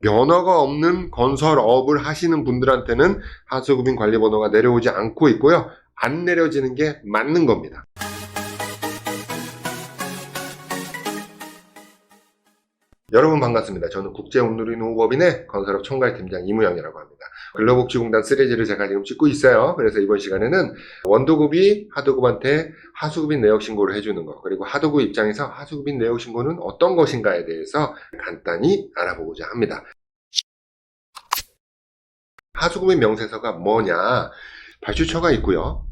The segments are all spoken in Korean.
면허가 없는 건설업을 하시는 분들한테는 하수구빈 관리번호가 내려오지 않고 있고요. 안 내려지는 게 맞는 겁니다. 여러분 반갑습니다. 저는 국제온누리노후법인의 건설업 총괄팀장 이무영이라고 합니다. 근로복지공단 쓰레지를 제가 지금 찍고 있어요. 그래서 이번 시간에는 원도급이 하도급한테 하수급인 내역 신고를 해주는 것, 그리고 하도급 입장에서 하수급인 내역 신고는 어떤 것인가에 대해서 간단히 알아보고자 합니다. 하수급인 명세서가 뭐냐? 발주처가 있고요.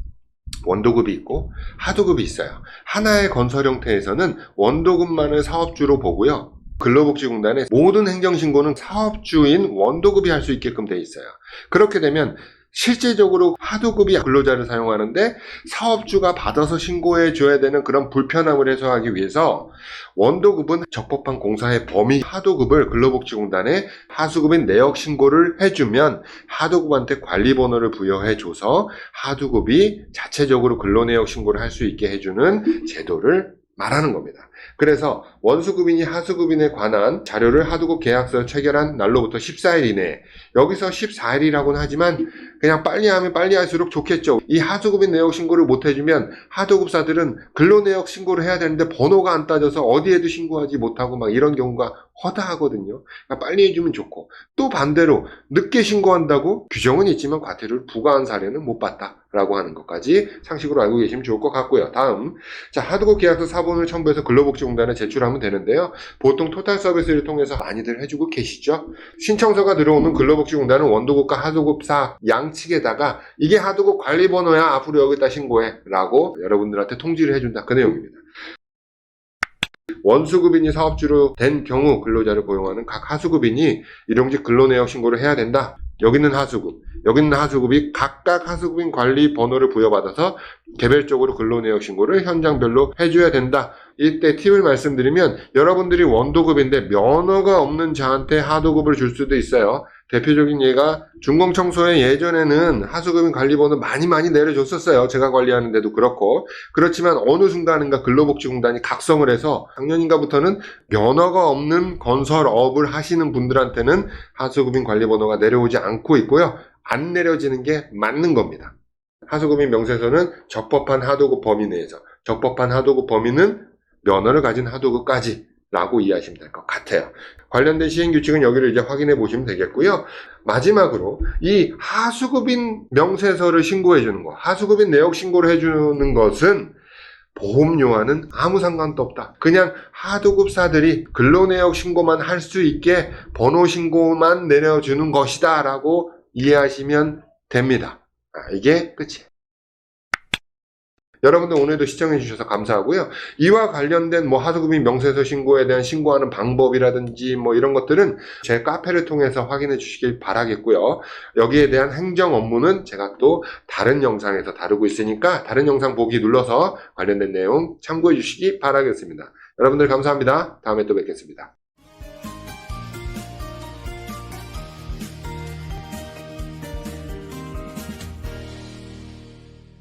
원도급이 있고 하도급이 있어요. 하나의 건설 형태에서는 원도급만을 사업주로 보고요. 근로복지공단의 모든 행정신고는 사업주인 원도급이 할 수 있게끔 돼 있어요. 그렇게 되면 실제적으로 하도급이 근로자를 사용하는데 사업주가 받아서 신고해 줘야 되는 그런 불편함을 해소하기 위해서 원도급은 적법한 공사의 범위 하도급을 근로복지공단에 하수급인 내역 신고를 해주면 하도급한테 관리번호를 부여해 줘서 하도급이 자체적으로 근로내역 신고를 할 수 있게 해주는 제도를 말하는 겁니다. 그래서 원수급인이 하수급인에 관한 자료를 하도급 계약서 체결한 날로부터 14일 이내에 여기서 14일이라고는 하지만 그냥 빨리 하면 빨리 할수록 좋겠죠. 이 하수급인 내역 신고를 못 해주면 하도급사들은 근로내역 신고를 해야 되는데 번호가 안 따져서 어디에도 신고하지 못하고 막 이런 경우가 허다하거든요. 그러니까 빨리 해주면 좋고 또 반대로 늦게 신고한다고 규정은 있지만 과태료를 부과한 사례는 못 봤다라고 하는 것까지 상식으로 알고 계시면 좋을 것 같고요. 다음 자 하도급 계약서 사본을 첨부해서 근로복지공단에 제출하면 되는데요. 보통 토탈 서비스를 통해서 많이들 해주고 계시죠. 신청서가 들어오면 근로복지공단은 원도급과 하도급사 양측에다가 이게 하도급 관리번호야 앞으로 여기다 신고해라고 여러분들한테 통지를 해준다 그 내용입니다. 원수급인이 사업주로 된 경우 근로자를 고용하는 각 하수급인이 일용직 근로내역 신고를 해야 된다. 여기는 하수급, 여기는 하수급이 각각 하수급인 관리 번호를 부여받아서 개별적으로 근로내역 신고를 현장별로 해줘야 된다. 이때 팁을 말씀드리면 여러분들이 원도급인데 면허가 없는 자한테 하도급을 줄 수도 있어요. 대표적인 예가 중공청소에 예전에는 하수급인 관리번호 많이 많이 내려줬었어요. 제가 관리하는데도 그렇고. 그렇지만 어느 순간인가 근로복지공단이 각성을 해서 작년인가부터는 면허가 없는 건설업을 하시는 분들한테는 하수급인 관리번호가 내려오지 않고 있고요. 안 내려지는 게 맞는 겁니다. 하수급인 명세서는 적법한 하도급 범위 내에서 적법한 하도급 범위는 면허를 가진 하도급까지 라고 이해하시면 될 것 같아요. 관련된 시행규칙은 여기를 이제 확인해 보시면 되겠고요. 마지막으로 이 하수급인 명세서를 신고해 주는 거, 하수급인 내역 신고를 해 주는 것은 보험료와는 아무 상관도 없다. 그냥 하도급사들이 근로내역 신고만 할 수 있게 번호 신고만 내려주는 것이다 라고 이해하시면 됩니다. 아, 이게 끝이에요. 여러분들 오늘도 시청해 주셔서 감사하고요. 이와 관련된 뭐 하수급인 명세서 신고에 대한 신고하는 방법이라든지 뭐 이런 것들은 제 카페를 통해서 확인해 주시길 바라겠고요. 여기에 대한 행정 업무는 제가 또 다른 영상에서 다루고 있으니까 다른 영상 보기 눌러서 관련된 내용 참고해 주시기 바라겠습니다. 여러분들 감사합니다. 다음에 또 뵙겠습니다.